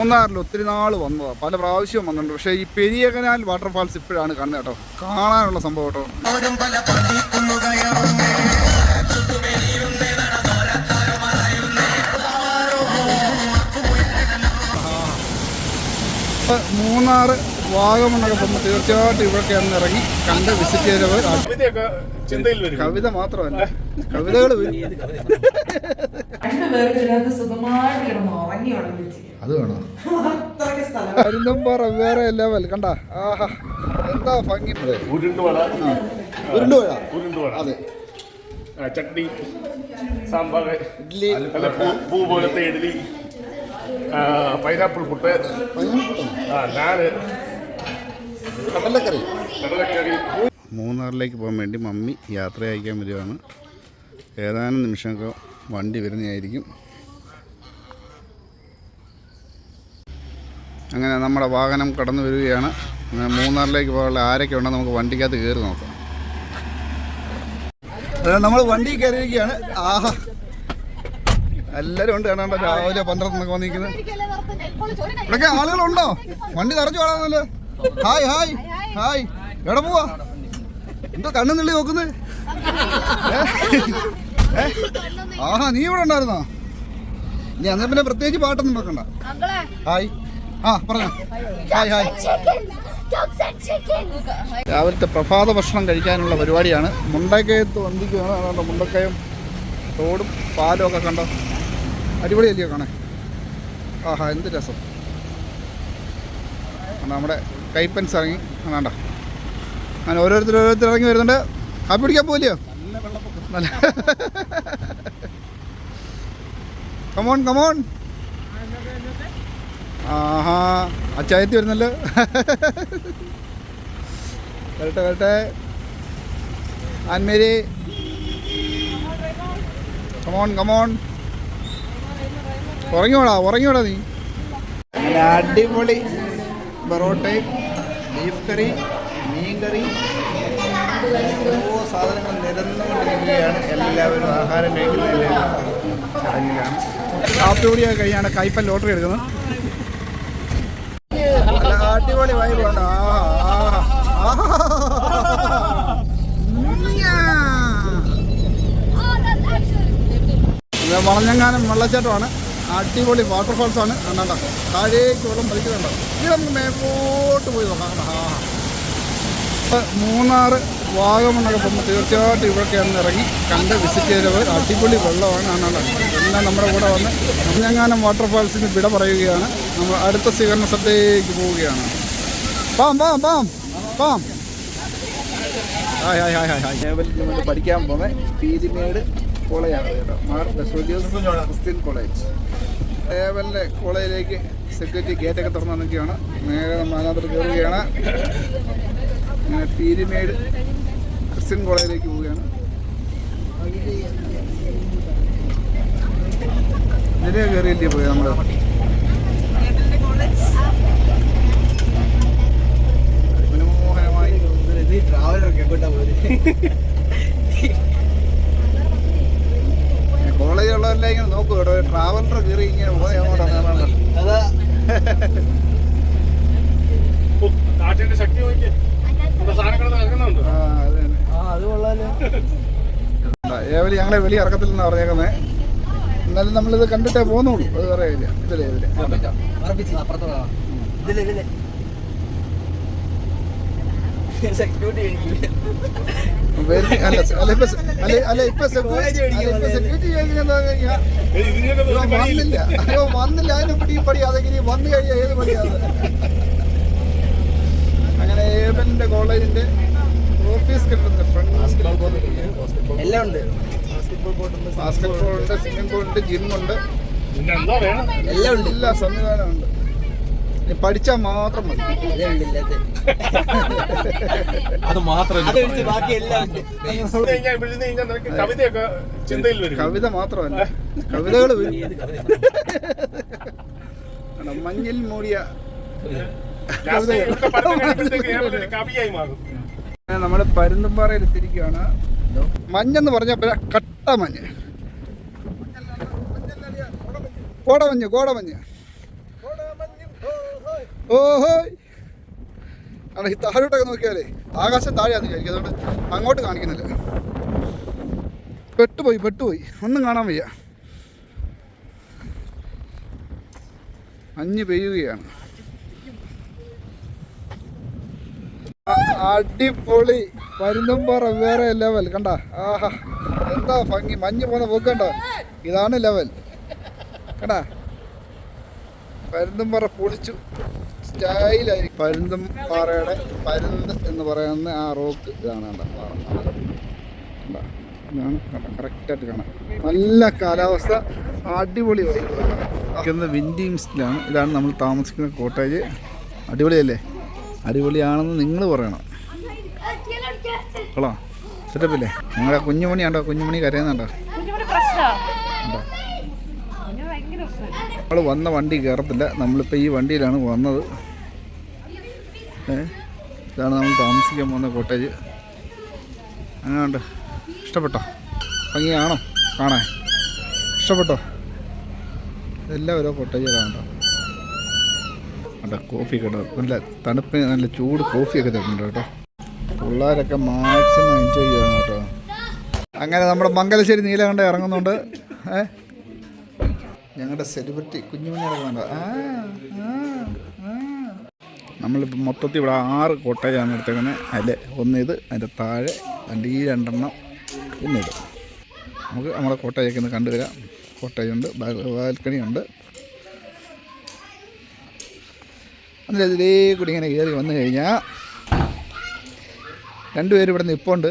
മൂന്നാറിൽ ഒത്തിരി നാൾ വന്നതാണ് പല പ്രാവശ്യവും വന്നിട്ടുണ്ട്. പക്ഷേ ഈ പെരിയകനാൽ വാട്ടർഫാൾസ് ഇപ്പോഴാണ് കാണുന്നത് കേട്ടോ. കാണാനുള്ള സംഭവം കേട്ടോ. മൂന്നാർ മൂന്നാറ് വാഗമണ്ണൊക്കെ പോകുമ്പോൾ തീർച്ചയായിട്ടും ഇവിടെയൊക്കെ ഒന്ന് ഇറങ്ങി കണ്ട് വിസിറ്റ് ചെയ്തവർ കവിതയൊക്കെ ചിന്തയിൽ വരും. കവിത മാത്രമല്ല കവിതകൾ വരും. രണ്ടുപേർക്ക് സുഖമായിട്ട് ഉറങ്ങി ഉറങ്ങി അത് വേണോ? പരുന്തുംപാറ വേറെ ലെവൽ കണ്ട? ആഹാ എന്താ ഭംഗി ഉരുണ്ടുവട ഉരുണ്ടുവട അതെ. ചട്നി സാമ്പാർ ഇഡ്ലി. അല്ല പൂ പൂ പോലത്തെ ഇഡ്ലി പൈനാപ്പിൾ പുട്ട് ആ നാല്. കടലക്കറി. കടലക്കറി. മൂന്നാറിലേക്ക് പോകാൻ വേണ്ടി മമ്മി യാത്ര അയക്കാൻ വരികയാണ് ഏതാനും നിമിഷമൊക്കെ വണ്ടി വരുന്നതായിരിക്കും. അങ്ങനെ നമ്മുടെ വാഹനം കടന്നു വരികയാണ്. മൂന്നാറിലേക്ക് പോകാനുള്ള ആരൊക്കെ ഉണ്ടെന്ന് നമുക്ക് വണ്ടിക്കകത്ത് കയറി നോക്കാം. നമ്മൾ വണ്ടി കയറിയിരിക്കുകയാണ്. ആഹാ. എല്ലാവരും ഉണ്ട് കാണാൻ രാവിലെ പന്ത്രണ്ടൊക്കെ വന്നിരിക്കുന്നത്. ഇവിടെയൊക്കെ ആളുകളുണ്ടോ? വണ്ടി നിറച്ചു കാണാമല്ലോ ഹായ് ഹായ് ഹായ്. എവിടെ പോവാ? എന്തോ കണ്ണു നുള്ളി നോക്കുന്നത് ആഹാ നീ ഇവിടെ ഉണ്ടായിരുന്നോ? നീ അന്നേ പിന്നെ പ്രത്യേകിച്ച് പാട്ടൊന്നും വെക്കണ്ട. ഹായ്. ആ പറഞ്ഞോ. ഹായ് ഹായ് രാവിലത്തെ പ്രഭാത ഭക്ഷണം കഴിക്കാനുള്ള പരിപാടിയാണ്. മുണ്ടക്കയത്ത് വന്നിക്കുകയാണ് അതുകൊണ്ട് മുണ്ടക്കയം തോടും പാലും ഒക്കെ കണ്ടോ? അടിപൊളിയല്ലയോ കാണാൻ? ആഹാ എന്ത് രസം. നമ്മുടെ കൈപ്പൻസ് ഇറങ്ങി. വേണ്ട അങ്ങനെ ഓരോരുത്തർ ഓരോരുത്തർ ഇറങ്ങി വരുന്നുണ്ട്. കാപ്പി പിടിക്കാൻ പോലെയോ നല്ല കമോൺ കമോൺ ആഹാ. അച്ചായത്തി വരുന്നല്ലോ. വരട്ടെ വരട്ടെ. Ann Mary. Come on come on ഉറങ്ങിയോടാ ഉറങ്ങിയോടാ നീ. അടിപൊളി പൊറോട്ടയും ബീഫ് കറി മീൻ കറി ഓരോ സാധനങ്ങൾ നിരന്നുകൊണ്ടിരിക്കുകയാണ്. എല്ലാവരും ആഹാരം കഴിക്കുന്നതിൽ ചടങ്ങിലാണ്. കാപ്പി കൂടിയൊക്കെ കഴിയാണ് കൈപ്പൻ ലോട്ടറി എടുക്കുന്നത് നല്ല അടിപൊളി വൈബ് ഉണ്ട് ആഹാ ആഹാ ആഹാ ഉമ്മിയാ. ഇത് വളഞ്ഞങ്ങാനം വെള്ളച്ചാട്ടമാണ്. അടിപൊളി ആണ്. കണ്ടോ? താഴേക്ക് വെള്ളം പതിക്കുന്നുണ്ട് ഇത് നമുക്ക് മേപ്പോട്ട് പോയി നോക്കാം. മൂന്നാർ വാഗമണ്ണൊക്കെ പോകുമ്പോൾ തീർച്ചയായിട്ടും ഇവിടെയൊക്കെ ഒന്ന് ഇറങ്ങി കണ്ട് വിസിറ്റ് ചെയ്തവർ അടിപൊളി വെള്ളമാണ്. കാണാൻ എല്ലാം നമ്മുടെ കൂടെ വന്ന് വളഞ്ഞങ്ങാനം വാട്ടർഫാൾസിന് വിട പറയുകയാണ്. നമ്മൾ അടുത്ത സ്വീകരണ സ്ഥലത്തേക്ക് പോവുകയാണ്. പാം പാം പാം palm. Hi hi hi hi. Hi പഠിക്കാൻ പോകുന്നത് പീരിമേട് കോളേജാണ് കേട്ടോ. Mar Baselios Christian college. ദേവലിന്റെ കോളേജിലേക്ക് സെക്യൂരിറ്റി ഗേറ്റൊക്കെ തുറന്നു നിൽക്കുകയാണ് നേരെ അതിനകത്ത് കയറുകയാണ്. അങ്ങനെ പീരിമേട് ക്രിസ്ത്യൻ കോളേജിലേക്ക് പോവുകയാണ്. നിലയെ കയറിയില്ലേ പോയി നമ്മൾ മനോഹരമായി. കോളേജുള്ളവരെല്ലാം ഇങ്ങനെ നോക്കൂ ഇവിടെ ട്രാവലർ കയറി ഇങ്ങനെ കാറ്റിന്റെ ശക്തി അത് തന്നെ. ഏവലി ഞങ്ങളെ വലിയ പറഞ്ഞേക്കുന്നേ. പറഞ്ഞേക്കുന്നത് എന്നാലും നമ്മളിത് കണ്ടിട്ടേ പോകുന്നുള്ളൂ അത് പറയില്ല ഇതിലെ ഇതിലെ. വെരി- അല്ല ഇപ്പൊ. വന്നില്ല അയ്യോ വന്നില്ല അതിനെ പിടി ഈ പടി അതെങ്ങനെ വന്നു കഴിഞ്ഞാൽ ഏത് പടിയാണ് അങ്ങനെ ഏബലിന്റെ കോളേജിന്റെ ഓഫീസ് കിട്ടുന്നത് ഫ്രണ്ട് എല്ലാം ഉണ്ട് ബാസ്കറ്റ് ബോൾ ഉണ്ട് സ്വിമ്മിംഗ് പൂൾ ഉണ്ട് ജിമ്മുണ്ട് എല്ലാം ഉണ്ട് എല്ലാ സംവിധാനമുണ്ട് പഠിച്ചാൽ മാത്രം മതി. അത് മാത്രം അത് ഒഴിച്ച് ബാക്കി എല്ലാം കവിതയൊക്കെ ചിന്തയിൽ വരും. കവിത മാത്രമല്ല കവിതകൾ വരും. മഞ്ഞിൽ മൂടിയ നമ്മൾ നമ്മൾ പരുന്തുംപാറയിൽ എത്തിയിരിക്കുകയാണ്. മഞ്ഞെന്ന് പറഞ്ഞ കട്ട മഞ്ഞ്. കോടമഞ്ഞ് കോടമഞ്ഞ്. ഓഹോ. ഈ താഴോട്ടൊക്കെ നോക്കിയാലേ ആകാശം താഴെയാന്ന് വിചാരിക്കും. അതുകൊണ്ട് അങ്ങോട്ട് കാണിക്കുന്നില്ല. പെട്ടുപോയി പെട്ടുപോയി. ഒന്നും കാണാൻ വയ്യ. മഞ്ഞ് പെയ്യുകയാണ്. അടിപൊളി പരുന്തുംപാറ വേറെ ലെവൽ കണ്ട? ആഹാ. എന്താ ഭംഗി. മഞ്ഞ് പോകുന്ന പോക്കണ്ട ഇതാണ് ലെവൽ കണ്ട? പരുന്തുംപാറ പൊളിച്ചു. സ്റ്റൈലായി പരുന്തും പാറയുടെ പരുന്ത് എന്ന് പറയുന്ന ആ റോക്ക് ഇതാണ് കണ്ട പാറ. ഇതാണ് കണ്ട കറക്റ്റായിട്ട് കാണാം. നല്ല കാലാവസ്ഥ അടിപൊളി ഇരിക്കുന്നത് വിൻഡീംസിലാണ് ഇതാണ് നമ്മൾ താമസിക്കുന്ന കോട്ടേജ്. അടിപൊളിയല്ലേ? അടിപൊളിയാണെന്ന് നിങ്ങൾ പറയണം. കൊള്ളാം. സെറ്റപ്പില്ലേ ഞങ്ങളുടെ കുഞ്ഞുമണി ഉണ്ടോ? കുഞ്ഞുമണി കരയുന്നുണ്ടോ നമ്മൾ വന്ന വണ്ടി കയറത്തില്ല നമ്മളിപ്പോൾ ഈ വണ്ടിയിലാണ് വന്നത്. ഇതാണ് നമ്മൾ താമസിക്കാൻ പോകുന്ന കോട്ടേജ്. അങ്ങനെയുണ്ട് ഇഷ്ടപ്പെട്ടോ? ഭംഗിയാണോ? കാണാൻ? ഇഷ്ടപ്പെട്ടോ? ഇതെല്ലാം ഓരോ കോട്ടേജുകളാണ് കേട്ടോ. കോഫി കേട്ടോ നല്ല തണുപ്പിന് നല്ല ചൂട് കോഫിയൊക്കെ തരുന്നുണ്ട് കേട്ടോ. പിള്ളേരൊക്കെ മാക്സിമം എൻജോയ് ചെയ്യണം കേട്ടോ. അങ്ങനെ നമ്മുടെ മംഗലശ്ശേരി നീലകണ്ഠ ഇറങ്ങുന്നുണ്ട്. ഏ? ഞങ്ങളുടെ സെലിബ്രിറ്റി കുഞ്ഞുമണി ഇറങ്ങുന്നുണ്ട് ആ ആ. നമ്മളിപ്പോൾ മൊത്തത്തിൽ ഇവിടെ ആറ് കോട്ടേജാണ് എടുത്തേക്കുന്നത് അതിൽ ഒന്ന് ഇത് അതിന്റെ താഴെ അതിന്റെ ഈ രണ്ടെണ്ണം ഒന്ന് ഇത് നമുക്ക് നമ്മുടെ കോട്ടേജൊക്കെ ഒന്ന് കണ്ടു വരാം കോട്ടേജ് ഉണ്ട് ബാൽക്കണി ഉണ്ട് അതിൽ ഇതിലേ കൂടി ഇങ്ങനെ കയറി വന്നു കഴിഞ്ഞാൽ രണ്ടുപേരും ഇവിടെ നിൽപ്പുണ്ട്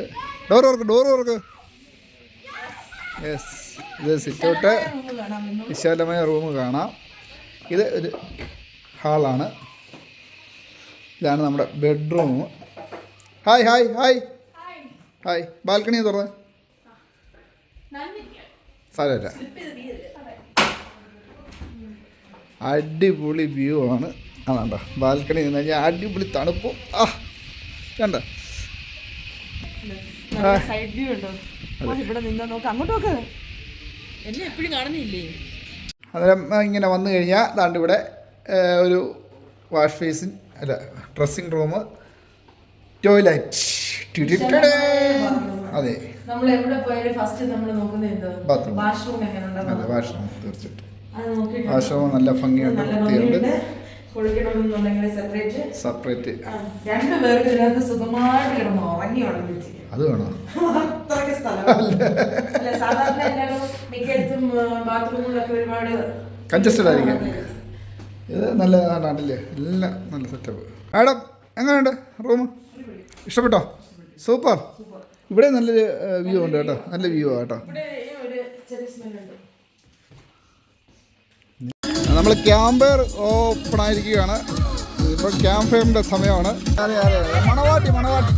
ഡോർ ഓർക്ക് ഡോർ ഓർക്ക് യെസ് ഇത് സിറ്റൗട്ട്. വിശാലമായ റൂം കാണാം. ഇത് ഒരു ഹാളാണ്. ഇതാണ് നമ്മുടെ bedroom hi hi hi hi balcony തുറന്ന്? സാരമില്ല. അടിപൊളി വ്യൂ ആണ്. ആണോ ബാൽക്കണി നിന്ന് കഴിഞ്ഞാൽ അടിപൊളി തണുപ്പും. ആ കണ്ട? സൈഡ് വ്യൂ ഉണ്ടോ? ഇവിടെ നിന്ന് നോക്ക്. അങ്ങോട്ട് നോക്ക്. എന്നെ എപ്പോഴും കാണുന്നില്ലേ? അന്നേരം ഇങ്ങനെ വന്നു കഴിഞ്ഞാൽ ദാണ്ട് ഇവിടെ ഒരു വാഷ് ബേസിൻ അല്ല ഡ്രസ്സിങ് റൂം ടോയ്ലറ്റ് അതെ. നമ്മൾ എവിടെ പോയാലും ഫസ്റ്റ് നമ്മൾ നോക്കുന്നത് എന്ത്. വാഷ്റൂം അതെ വാഷ്റൂം തീർച്ചയായിട്ടും. വാഷ്റൂം നല്ല ഭംഗിയുണ്ട് വൃത്തിയുണ്ട്. സെപ്പറേറ്റ് ഇതിനകത്ത് സുഖമായിട്ട് കിടന്ന് ഉറങ്ങി അത് വേണോ? അത്രയ്ക്ക് സ്ഥലം സാധാരണ എല്ലാവരും മിക്കയിടത്തും ഒരുപാട് കൺജസ്റ്റഡ് ആയിരിക്കും. ഇത് നല്ല നാട്ടില്ലേ എല്ലാം നല്ല സെറ്റപ്പ് മാഡം എങ്ങനെയുണ്ട് റൂം? ഇഷ്ടപ്പെട്ടോ? സൂപ്പർ. ഇവിടെ നല്ലൊരു വ്യൂ ഉണ്ട് കേട്ടോ. നല്ല വ്യൂ കേട്ടോ. നമ്മൾ ക്യാമ്പർ ഓപ്പൺ ആയിരിക്കുകയാണ്. ഇപ്പോൾ ക്യാമ്പ് ഫെയറിന്റെ സമയമാണ് അതെ അതെ. മണവാട്ടി മണവാട്ടി.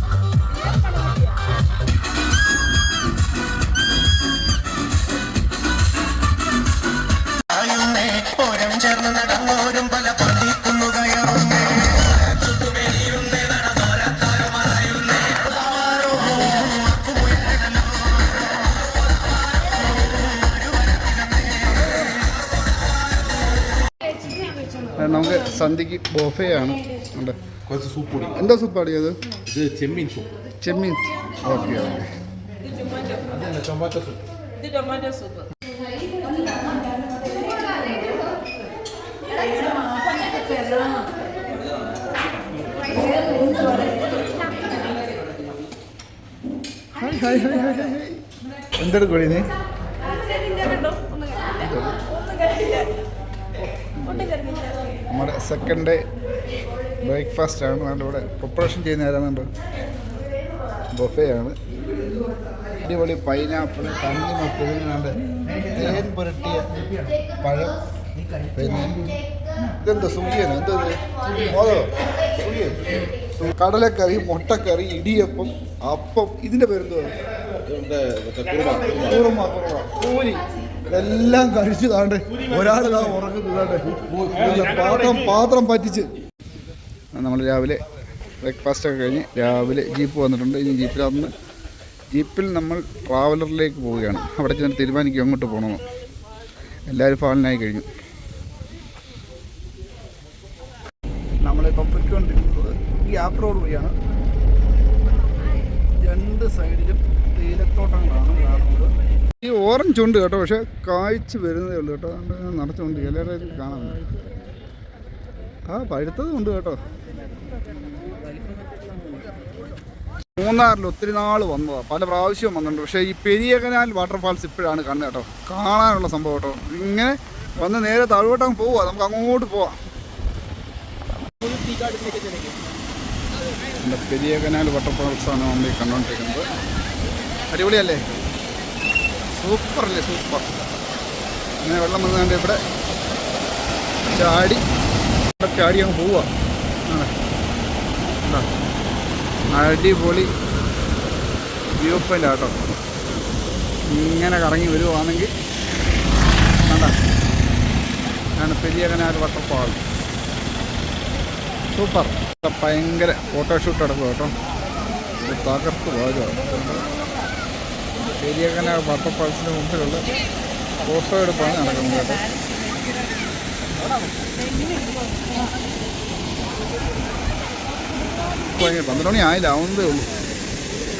ഓരം ചേർന്ന് നടന്നോരും പല പതിക്കുന്നു കയറുന്നേ. നമുക്ക് സന്ധ്യക്ക് ബോഫേ ആണ്. ഉണ്ട്. കുറച്ച് സൂപ്പ് പൊടി. എന്താ സൂപ്പ് അടിയത് ഇത് ചെമ്മീൻ സൂപ്പ് ചെമ്മീൻ. Okay okay. ടൊമാറ്റോ സൂപ്പ് ഇത് ടൊമാറ്റോ സൂപ്പ് നീ? നമ്മുടെ സെക്കൻഡ് ഡേ ബ്രേക്ക്ഫാസ്റ്റ് ആണ്. നമ്മുടെ ഇവിടെ പ്രിപ്പറേഷൻ ചെയ്യുന്ന ആരാന്നുണ്ട് ബൊഫേ ആണ്. അടിപൊളി പൈനാപ്പിൾ തണ്ണിമ പുഴുങ്ങാണ്ട് തേൻ പുരട്ടിയ പഴം. പിന്നെ ഇതെന്താ സുഖിയനോ? എന്താ സുഖിയ കടലക്കറി മുട്ടക്കറി ഇടിയപ്പം അപ്പം. ഇതിന്റെ പേരെന്തുവാ? കുറുമ കുറുമ. പൂരി. ഇതെല്ലാം കഴിച്ചു താണ്ട് ഒരാൾ ഇതാ ഉറങ്ങുന്നതാണ്ട് പാത്രം പാത്രം പറ്റിച്ച്. നമ്മൾ രാവിലെ ബ്രേക്ക്ഫാസ്റ്റ് ഒക്കെ കഴിഞ്ഞ് രാവിലെ ജീപ്പ് വന്നിട്ടുണ്ട്. ഇനി ജീപ്പിൽ വന്ന് ജീപ്പിൽ നമ്മൾ ട്രാവലറിലേക്ക് പോവുകയാണ്. അവിടെ ചെന്ന് തീരുമാനിക്കും അങ്ങോട്ട് പോകണമെന്ന്. എല്ലാവരും ഫാലിനായി കഴിഞ്ഞു. ഈ ആപ്പ് റോഡ് വഴിയാണ് രണ്ട് സൈഡിലും തേയിലത്തോട്ടങ്ങളാണ് കാണുന്നത്. ഈ ഓറഞ്ച് ഉണ്ട് കേട്ടോ പക്ഷെ കായ്ച്ച് വരുന്നതേ ഉള്ളൂ കേട്ടോ. അതുകൊണ്ട് എല്ലാവരും കാണാൻ ആ പഴുത്തതും ഉണ്ട് കേട്ടോ. മൂന്നാറിൽ ഒത്തിരി നാൾ വന്നതാണ് പല പ്രാവശ്യവും വന്നിട്ടുണ്ട്. പക്ഷേ ഈ പെരിയ കനാൽ വാട്ടർഫാൾസ് ഇപ്പോഴാണ് കാണുന്നത് കേട്ടോ. കാണാനുള്ള സംഭവം കേട്ടോ. ഇങ്ങനെ വന്ന് നേരെ താഴോട്ടങ്ങ് പോവുക. നമുക്ക് അങ്ങോട്ട് പോവാം. നമ്മുടെ പെരിയ കനാൽ ആണ് നമ്മൾ ഈ കണ്ടുകൊണ്ടിരിക്കുന്നത്. അടിപൊളിയല്ലേ? സൂപ്പർ അല്ലേ സൂപ്പർ. അങ്ങനെ വെള്ളം വന്നുകൊണ്ട് ഇവിടെ ചാടി ഇവിടെ ചാടി അങ്ങ് പോവാ. ആണ്. കണ്ടോ? അടിപൊളി വ്യൂ പോയിന്റ് ആട്ടോ. ഇങ്ങനെ കറങ്ങി വരുവാണെങ്കിൽ ആണ് പെരിയ കനാൽ വട്ടപ്പാൾ. സൂപ്പർ. ഭയങ്കര ഫോട്ടോഷൂട്ട് നടക്കും കേട്ടോ. തകർത്ത് പോയതാണ് കനാൽ വാട്ടർഫാൾസിന് മുമ്പിലുള്ള ഫോട്ടോ എടുപ്പാണ് നടക്കുന്നത് കേട്ടോ. പന്ത്രണ്ട് മണി ആയില്ല ആവുന്നതേ ഉള്ളൂ.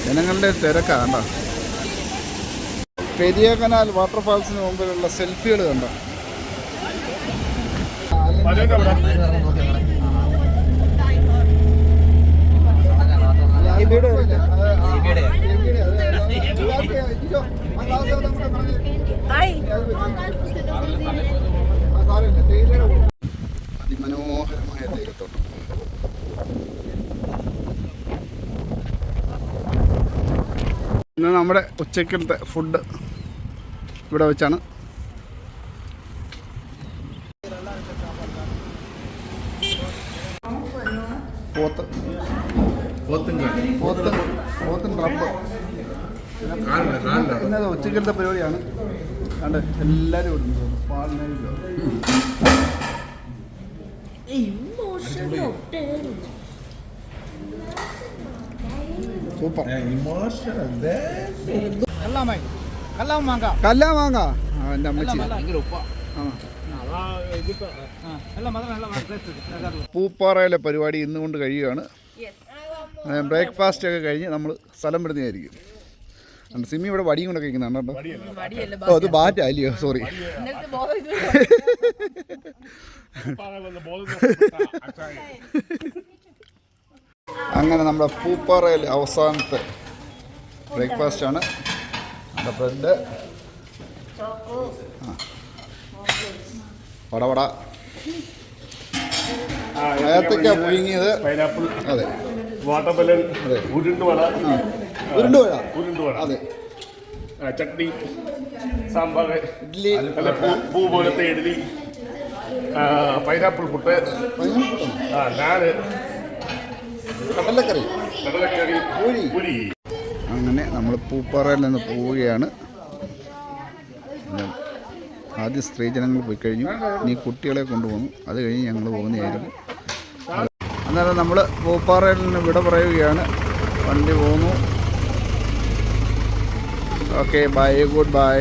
ജനങ്ങളുടെ തിരക്കാണ്ട പെരിയ കനാൽ വാട്ടർഫാൾസിന് മുമ്പിലുള്ള സെൽഫികൾ കണ്ട. നമ്മുടെ ഉച്ചക്കലത്തെ ഫുഡ് ഇവിടെ വെച്ചാണ്. പോത്ത്. പോത്ത്. പോത്തും റബ്ബ്. ഇന്നത് ഉച്ചക്കലത്തെ പരിപാടിയാണ്. കണ്ട് എല്ലാവരും ഇടുന്നു. പാലിനോ സൂപ്പർ. കല്ലാ മാങ്ങ ആ എന്റെ അമ്മച്ചി. പൂപ്പാറയിലെ പരിപാടി ഇന്ന് കൊണ്ട് കഴിയുകയാണ്. ബ്രേക്ക്ഫാസ്റ്റ് ഒക്കെ കഴിഞ്ഞ് നമ്മൾ സ്ഥലം വിടുന്നതായിരിക്കും സിമി സിമ്മി ഇവിടെ വടിയും കൊണ്ട്? കഴിക്കുന്നുണ്ടോ ഓ അത് ബാറ്റ അല്ലയോ സോറി അങ്ങനെ നമ്മുടെ പൂപ്പാറയിൽ അവസാനത്തെ ബ്രേക്ക്ഫാസ്റ്റ് ആണ്. നമ്മുടെ ബ്രെഡ്. വടവട ഏത്തക്ക പുഴുങ്ങിയത് പൈനാപ്പിൾ അതെ. വാട്ടർമെലൻ അതെ. ഉരുണ്ടുവട ഉരുണ്ടുവഴ ഉരുണ്ടുവട അതെ. ആ, ചട്നി സാമ്പാർ ഇഡ്ലി. അല്ല പൂ പൂ പോലത്തെ ഇഡ്ലി. ആ, പൈനാപ്പിൾ പുട്ട്. പൈനാപ്പിൾ ആ നാല്. കടലക്കറി. കടലക്കറി പൂരി. പുരി. അങ്ങനെ നമ്മൾ പൂപ്പാറയിൽ നിന്ന് പോവുകയാണ്. ആദ്യം സ്ത്രീജനങ്ങൾ പോയി കഴിഞ്ഞു. ഇനി കുട്ടികളെ കൊണ്ടുപോകുന്നു അത് കഴിഞ്ഞ് ഞങ്ങൾ പോകുന്നതായിരിക്കും അന്നേരം നമ്മൾ പൂപ്പാറയിൽ നിന്ന് വിട പറയുകയാണ്. വണ്ടി പോകുന്നു ഓക്കെ ബൈ ഗുഡ് ബൈ